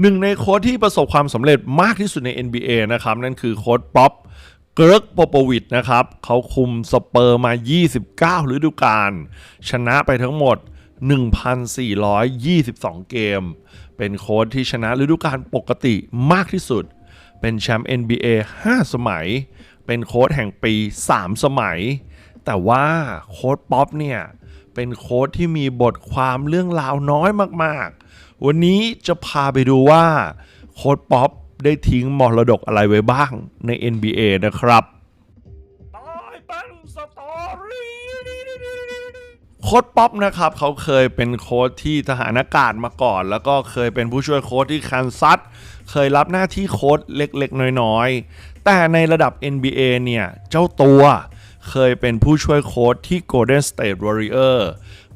หนึ่งในโค้ชที่ประสบความสำเร็จมากที่สุดใน NBA นะครับ นั่นคือโค้ชป๊อปเกิร์กโปโปวิชนะครับ เขาคุมสเปอร์มา 29 ฤดูกาลชนะไปทั้งหมด 1,422 เกม เป็นโค้ชที่ชนะฤดูกาลปกติมากที่สุด เป็นแชมป์ NBA 5 สมัย เป็นโค้ชแห่งปี 3 สมัย แต่ว่าโค้ชป๊อปเนี่ย เป็นโค้ชที่มีบทความเรื่องราวน้อยมากๆ วันนี้จะพาไปดูว่าโค้ชป๊อปได้ทิ้งมรดกอะไรไว้บ้างใน NBA นะครับตายเป็นสตอรี่โค้ชป๊อปนะครับเขาเคยเป็นโค้ชที่ทหารอากาศมาก่อน แล้วก็เคยเป็นผู้ช่วยโค้ชที่คันซัสเคยรับหน้าที่โค้ชเล็กๆ น้อยๆ แต่ในระดับ NBA เนี่ย เจ้าตัวเคยเป็นผู้ช่วยโค้ชที่ Golden State Warrior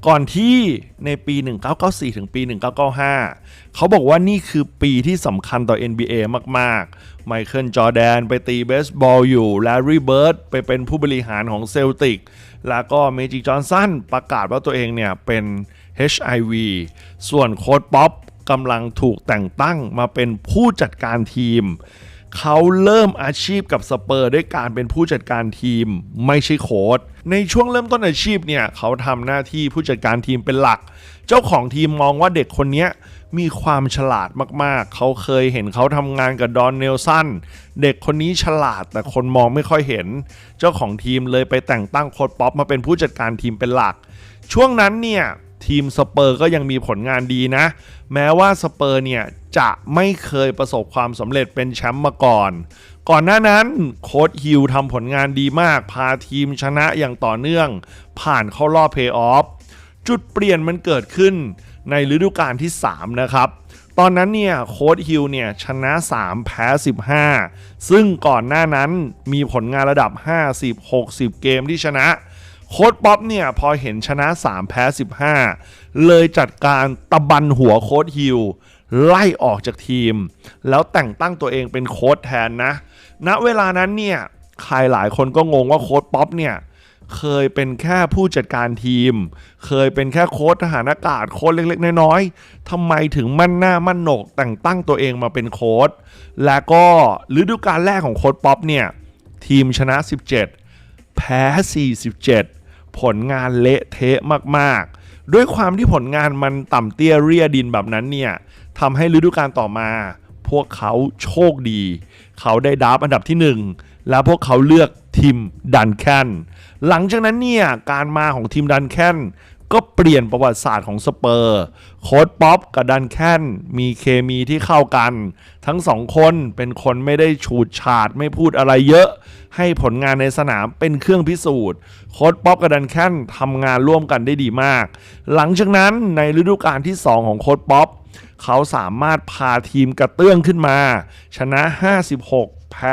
ก่อนที่ในปี 1994 ถึงปี 1995 เขาบอกว่านี่คือปีที่สำคัญต่อ NBA มากๆ ไมเคิลจอแดนไปตีเบสบอลอยู่ แลรี่เบิร์ดไปเป็นผู้บริหารของเซลติก แล้วก็เมจิกจอห์นสันประกาศว่าตัวเองเนี่ยเป็น HIV ส่วนโค้ดป๊อปกำลังถูกแต่งตั้งมาเป็นผู้จัดการทีม เขาเริ่มอาชีพกับสเปอร์ด้วยการเป็นผู้จัดการทีมไม่ใช่โค้ดในช่วงเริ่มต้นอาชีพเนี่ยเขาทำหน้าที่ผู้จัดการทีมเป็นหลัก เจ้าของทีมมองว่าเด็กคนนี้มีความฉลาดมากๆ เขาเคยเห็นเขาทำงานกับดอนเนลสัน เด็กคนนี้ฉลาดแต่คนมองไม่ค่อยเห็น เจ้าของทีมเลยไปแต่งตั้งโค้ดป๊อปมาเป็นผู้จัดการทีมเป็นหลัก ช่วงนั้นเนี่ยทีมสเปอร์ก็ยังมีผลงานดีนะ แม้ว่าสเปอร์เนี่ยจะไม่เคยประสบความสำเร็จเป็นแชมป์มาก่อน ก่อนหน้านั้นโค้ดฮิลทำผลงานดีมาก พาทีมชนะอย่างต่อเนื่อง ผ่านเข้ารอบเพย์ออฟจุดเปลี่ยนมันเกิดขึ้นในฤดูกาลที่ 3 นะครับ ตอนนั้นเนี่ยโค้ดฮิลเนี่ยชนะ 3 แพ้ 15 ซึ่งก่อนหน้านั้นมีผลงานระดับ 50-60 เกมที่ชนะ โค้ดป๊อปเนี่ยพอเห็นชนะ 3 แพ้ 15 เลยจัดการตะบันหัวโค้ดฮิลไล่ออกจากทีม แล้วแต่งตั้งตัวเองเป็นโค้ดแทนนะ ณเวลานั้นเนี่ยใครหลายคนก็งงว่าโค้ดป๊อปเนี่ยเคยเป็นแค่ผู้จัดการทีม เคยเป็นแค่โค้ชทหารอากาศโค้ชเล็กๆ น้อยๆทำไมถึงมั่นหน้ามั่นโหนกแต่งตั้งตัวเองมาเป็นโค้ชและก็ฤดูกาลแรกของโค้ดป๊อปเนี่ยทีมชนะ 17 แพ้ 47 ผลงานเละเทะมากๆ ด้วยความที่ผลงานมันต่ำเตี้ยเรียดินแบบนั้นเนี่ยทำให้ฤดูกาลต่อมา พวกเขาโชคดี เขาได้ดับอันดับที่ 1 แล้วพวกเขาเลือกทีมดันแคนหลังจากนั้นเนี่ยการมาของทีมดันแคน ก็เปลี่ยนประวัติศาสตร์ของสเปอร์ โค้ดป๊อปกับดันแคนมีเคมีที่เข้ากัน ทั้งสองคนเป็นคนไม่ได้ฉูดฉาดไม่พูดอะไรเยอะ ให้ผลงานในสนามเป็นเครื่องพิสูจน์ โค้ดป๊อปกับดันแคนทำงานร่วมกันได้ดีมาก หลังจากนั้นในฤดูกาลที่ 2 ของโค้ดป๊อปเขาสามารถพาทีมกระเตื้องขึ้นมา ชนะ 56 แพ้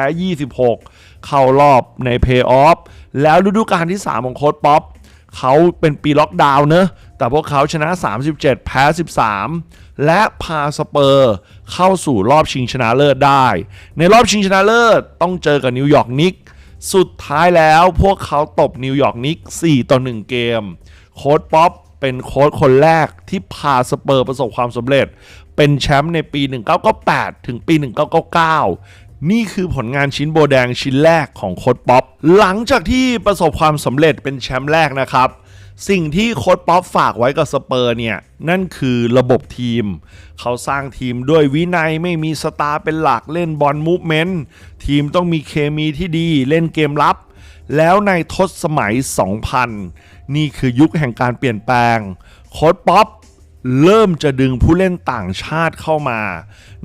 26 เข้ารอบในเพย์ออฟแล้วฤดูกาลที่ 3 ของโค้ดป๊อป เขาเป็นปีล็อกดาวน์เนอะแต่พวกเขาชนะ 37 แพ้ 13 และพาสเปอร์เข้าสู่รอบชิงชนะเลิศได้ ในรอบชิงชนะเลิศต้องเจอกับนิวยอร์กนิกสุดท้ายแล้วพวกเขาตบนิวยอร์กนิก4ต่อ1เกม โค้ดป๊อปเป็นโค้ชคนแรกที่พาสเปอร์ประสบความสำเร็จ เป็นแชมป์ในปี 1998 ถึงปี 1999 นี่คือผลงานชิ้นโบแดงชิ้นแรกของโค้ดป๊อป หลังจากที่ประสบความสำเร็จเป็นแชมป์แรกนะครับ สิ่งที่โค้ดป๊อปฝากไว้กับสเปอร์เนี่ย นั่นคือระบบทีม เขาสร้างทีมด้วยวินัยไม่มีสตาร์เป็นหลักเล่นบอลมูฟเมนต์ทีมต้องมีเคมีที่ดีเล่นเกมรับ แล้วในทศสมัย 2000 นี่คือยุคแห่งการเปลี่ยนแปลง โค้ดป๊อป เริ่มจะดึงผู้เล่นต่างชาติเข้ามา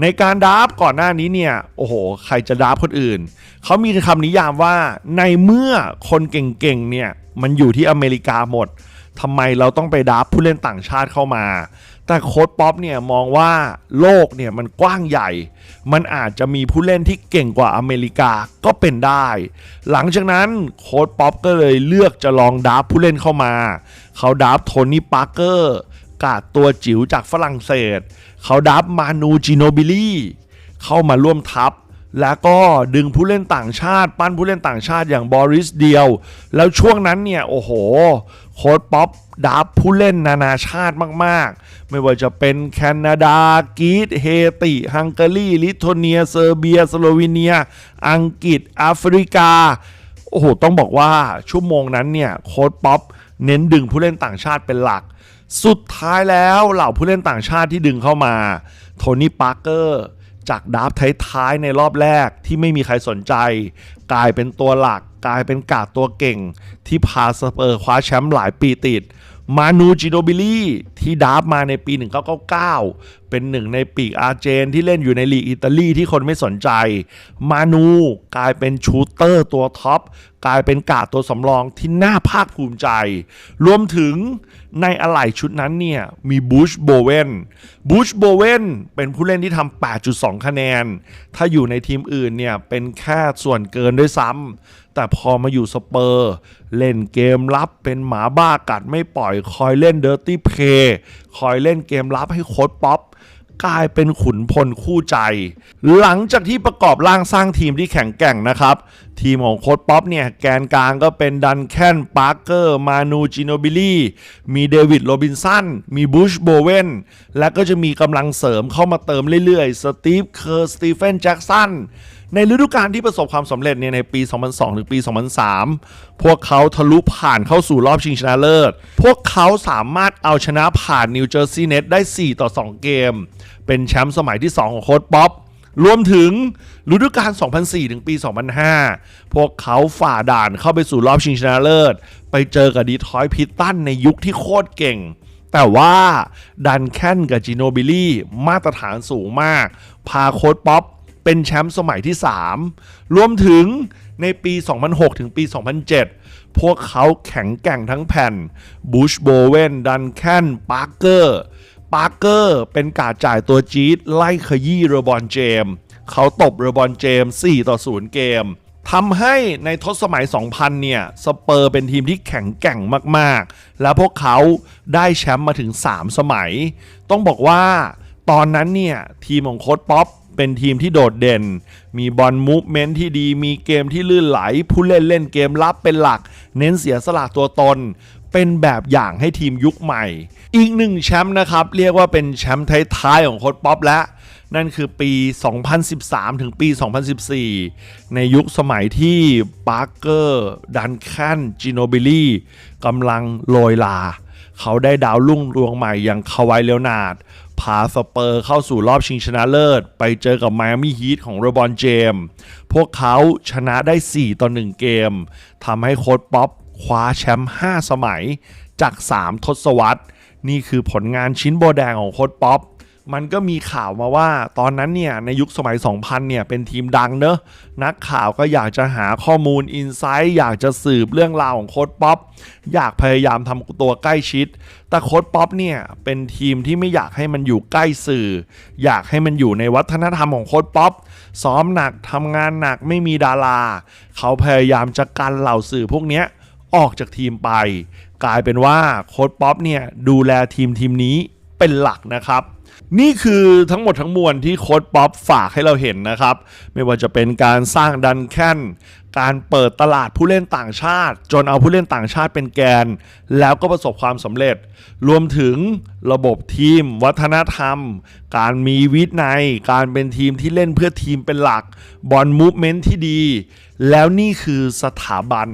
ในการดาฟก่อนหน้านี้เนี่ย โอ้โห ใครจะดาฟคนอื่น เขามีคำนิยามว่าในเมื่อคนเก่งๆเนี่ย มันอยู่ที่อเมริกาหมดทำไมเราต้องไปดาฟผู้เล่นต่างชาติเข้ามา แต่โค้ดป๊อปเนี่ยมองว่าโลกเนี่ยมันกว้างใหญ่ มันอาจจะมีผู้เล่นที่เก่งกว่าอเมริกาก็เป็นได้ หลังจากนั้นโค้ดป๊อปก็เลยเลือกจะลองดาฟผู้เล่นเข้ามา เขาดาฟโทนี่ปาร์เกอร์ กาดตัวจิ๋วจากฝรั่งเศส เขาดับมานูจิโนบิลี่เข้ามาร่วมทัพ แล้วก็ดึงผู้เล่นต่างชาติ ปั้นผู้เล่นต่างชาติอย่างบอริสเดียว แล้วช่วงนั้นเนี่ย โอ้โห โค้ดป๊อปดับผู้เล่นนานาชาติมากๆ ไม่ว่าจะเป็นแคนาดากรีซเฮติ ฮังการี ลิทัวเนีย เซอร์เบีย สโลวีเนีย อังกฤษแอฟริกา โอ้โห ต้องบอกว่าชั่วโมงนั้นเนี่ย โค้ดป๊อปเน้นดึงผู้เล่นต่างชาติเป็นหลัก สุดท้ายแล้วเหล่าผู้เล่นต่างชาติที่ดึงเข้ามา โทนี่ปาร์เกอร์จากดราฟต์ท้ายๆในรอบแรกที่ไม่มีใครสนใจ กลายเป็นตัวหลัก กลายเป็นกาดตัวเก่ง ที่พาสเปอร์คว้าแชมป์หลายปีติด มานูจิโนบิลี่ที่ดราฟมาในปี 1999เป็นหนึ่งในปีกอาร์เจนที่เล่นอยู่ในลีกอิตาลีที่คนไม่สนใจ มานูกลายเป็นชูเตอร์ตัวท็อป กลายเป็นกาดตัวสำรองที่น่าภาคภูมิใจ รวมถึงในอะไหล่ชุดนั้นเนี่ย มีบูชโบเวนบูชโบเวนเป็นผู้เล่นที่ทำ 8.2 คะแนน ถ้าอยู่ในทีมอื่นเนี่ย เป็นแค่ส่วนเกินด้วยซ้ำแต่พอมาอยู่สเปอร์ เล่นเกมรับเป็นหมาบ้ากัดไม่ปล่อยคอยเล่นเดอร์ตี้เพย์ คอยเล่นเกมรับให้โค้ดป๊อปกลายเป็นขุนพลคู่ใจ หลังจากที่ประกอบร่างสร้างทีมที่แข็งแกร่งนะครับ ทีมของโค้ดป๊อปเนี่ย แกนกลางก็เป็นดันแคนปาร์เกอร์ มานูจิโนบิลี่ มีเดวิดโรบินสัน มีบูชโบเวนและก็จะมีกำลังเสริมเข้ามาเติมเรื่อยๆ สตีฟเคอร์สตีเฟนแจ็กสัน ในฤดูกาลที่ประสบความสำเร็จเนี่ยในปี 2002 ถึงปี 2003 พวกเขาทะลุผ่านเข้าสู่รอบชิงชนะเลิศ พวกเขาสามารถเอาชนะผ่านนิวเจอร์ซีย์เน็ตได้ 4 ต่อ 2 เกม เป็นแชมป์สมัยที่ 2 ของโค้ดป๊อปรวมถึงฤดูกาล 2004 ถึงปี 2005 พวกเขาฝ่าด่านเข้าไปสู่รอบชิงชนะเลิศ ไปเจอกับดีทรอยต์พิตตันในยุคที่โคตรเก่ง แต่ว่าดันแคนกับจิโนบิลี่มาตรฐานสูงมาก พาโค้ดป๊อป เป็นแชมป์สมัยที่ 3 รวมถึงในปี 2006 ถึงปี 2007 พวกเขาแข็งแกร่งทั้งแผ่นบูชโบเวนดันแคนปาร์เกอร์ปาร์เกอร์เป็นการจ่ายตัวจี๊ดไล่ขยี้เรบอนเจม เขาตบเรบอนเจม 4 ต่อ 0 เกมทำให้ในทศสมัย 2000 เนี่ย สเปอร์เป็นทีมที่แข็งแกร่งมาก ๆ และพวกเขาได้แชมป์มาถึง 3 สมัย ต้องบอกว่าตอนนั้นเนี่ย ทีมของโค้ดป๊อป เป็นทีมที่โดดเด่น มีบอลมูฟเมนต์ที่ดี มีเกมที่ลื่นไหล ผู้เล่นเล่นเกมรับเป็นหลัก เน้นเสียสละตัวตน เป็นแบบอย่างให้ทีมยุคใหม่ อีกหนึ่งแชมป์นะครับ เรียกว่าเป็นแชมป์ท้ายๆของโค้ดป๊อปแล้วนั่นคือปี 2013 ถึงปี 2014 ในยุคสมัยที่ปาร์เกอร์ ดันแคนจิโนบิลี่กำลังโรยลา เขาได้ดาวรุ่งรวงใหม่อย่างคาวายเลโอนาร์ด พาสเปอร์เข้าสู่รอบชิงชนะเลิศ ไปเจอกับไมอามี่ฮีทของเรบอนเจม พวกเขาชนะได้ 4 ต่อ 1 เกมทำให้โค้ดป๊อปคว้าแชมป์5สมัยจาก 3 ทศวรรษ นี่คือผลงานชิ้นโบแดงของโค้ดป๊อป มันก็มีข่าวมาว่าตอนนั้นเนี่ยในยุคสมัย 2000 เนี่ยเป็นทีมดังเนอะนักข่าวก็อยากจะหาข้อมูลอินไซต์อยากจะสืบเรื่องราวของโค้ดป๊อปอยากพยายามทำตัวใกล้ชิด แต่โค้ดป๊อปเนี่ยเป็นทีมที่ไม่อยากให้มันอยู่ใกล้สื่อ อยากให้มันอยู่ในวัฒนธรรมของโค้ดป๊อปซ้อมหนักทำงานหนักไม่มีดารา เขาพยายามจะกันเหล่าสื่อพวกนี้ออกจากทีมไป กลายเป็นว่าโค้ดป๊อปเนี่ยดูแลทีมทีมนี้ เป็นหลักนะครับ นี่คือทั้งหมดทั้งมวลที่โค้ดป๊อปฝากให้เราเห็นนะครับ ไม่ว่าจะเป็นการสร้างดันแคนการเปิดตลาดผู้เล่นต่างชาติ จนเอาผู้เล่นต่างชาติเป็นแกน แล้วก็ประสบความสำเร็จ รวมถึงระบบทีม วัฒนธรรม การมีวินัย การเป็นทีมที่เล่นเพื่อทีมเป็นหลักบอลมูฟเมนต์ที่ดี แล้วนี่คือสถาบัน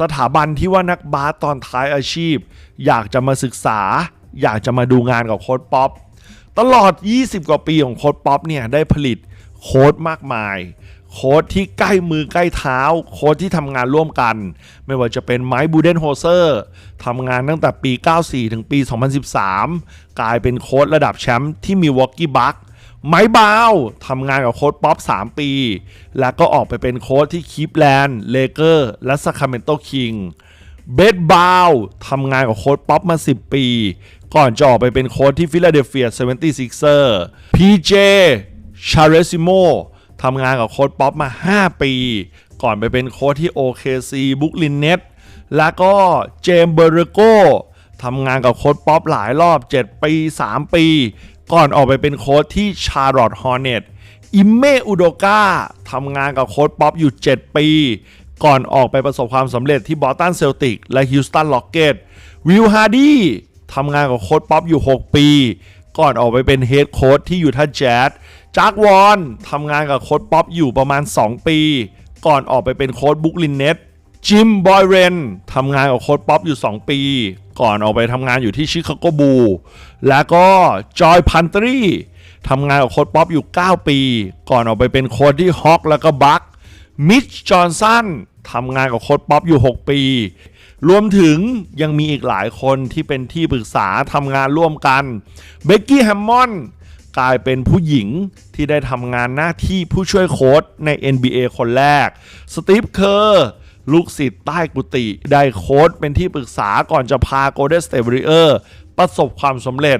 สถาบันที่ว่านักบาสตอนท้ายอาชีพ อยากจะมาศึกษา อยากจะมาดูงานกับโค้ดป๊อปตลอด 20 กว่าปีของโค้ดป๊อปเนี่ยได้ผลิตโค้ดมากมายโค้ดที่ใกล้มือใกล้เท้า โค้ดที่ทำงานร่วมกัน ไม่ว่าจะเป็นไมค์บูเดนโฮเซอร์ทำงานตั้งแต่ปี 94 ถึงปี 2013 กลายเป็นโค้ดระดับแชมป์ที่มีวอกกี้บัคไมค์บาวทำงานกับโค้ดป๊อป 3 ปี แล้วก็ออกไปเป็นโค้ดที่คีปแลนด์ เลเกอร์ และซาคาเมนโตคิงเบดบาวทำงานกับโค้ดป๊อปมา 10 ปี ก่อนจะออกไปเป็นโค้ดที่ฟิลาเดลเฟีย 76er พีเจชาเรซิโมทำงานกับโค้ดป๊อปมา 5 ปี ก่อนไปเป็นโค้ดที่ OKC บุกลินเน็ตแล้วก็เจมเบอร์โกทำงานกับโค้ดป๊อปหลายรอบ 7 ปี 3 ปี ก่อนออกไปเป็นโค้ดที่ชาร์ลอตฮอร์เน็ตอิมเมอุโดกาทำงานกับโค้ชป๊อปอยู่ 7 ปี ก่อนออกไปประสบความสำเร็จที่บอสตันเซลติกและฮิวสตันล็อกเก็ตวิลฮาร์ดี้ ทำงานกับโค้ชป๊อปอยู่ 6 ปี ก่อนออกไปเป็นเฮดโค้ชที่อยู่ท่าแจ๊สจักวอนทำงานกับโค้ชป๊อปอยู่ประมาณ 2 ปี ก่อนออกไปเป็นโค้ชบุคลินเน็ตจิมบอยเรนทำงานกับโค้ชป๊อปอยู่ 2 ปี ก่อนออกไปทำงานอยู่ที่ชิคาโกบู แล้วก็จอยพันตรีทำงานกับโค้ชป๊อปอยู่ 9 ปี ก่อนออกไปเป็นโค้ชที่ฮอคแล้วก็บัคมิชจอห์นสันทำงานกับโค้ชป๊อปอยู่ 6 ปี รวมถึงยังมีอีกหลายคนที่เป็นที่ปรึกษาทำงานร่วมกันเบกกี้แฮมมอนกลายเป็นผู้หญิงที่ได้ทำงานหน้าที่ผู้ช่วยโค้ชใน NBA คนแรก สตีฟเคอร์ลูกศิษย์ใต้กุฏิได้โค้ชเป็นที่ปรึกษาก่อนจะพา Golden State Warriors ประสบความสำเร็จ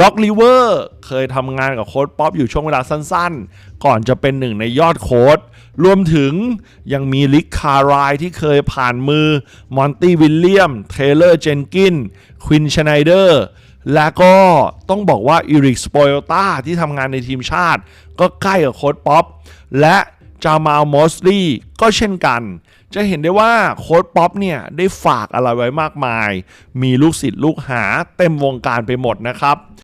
ด็อกลิเวอร์เคยทำงานกับโค้ชป๊อปอยู่ช่วงเวลาสั้นๆ ก่อนจะเป็นหนึ่งในยอดโค้ชรวมถึงยังมีลิกคารายที่เคยผ่านมือ มอนตี้วิลเลียม เทเลอร์เจนกิน ควินชไนเดอร์ และก็ต้องบอกว่าอีริกสปอยตาที่ทำงานในทีมชาติ ก็ใกล้กับโค้ชป๊อป และจามาลมอสลีก็เช่นกัน จะเห็นได้ว่าโค้ดป๊อปเนี่ย ได้ฝากอะไรไว้มากมาย มีลูกศิษย์ลูกหาเต็มวงการไปหมดนะครับ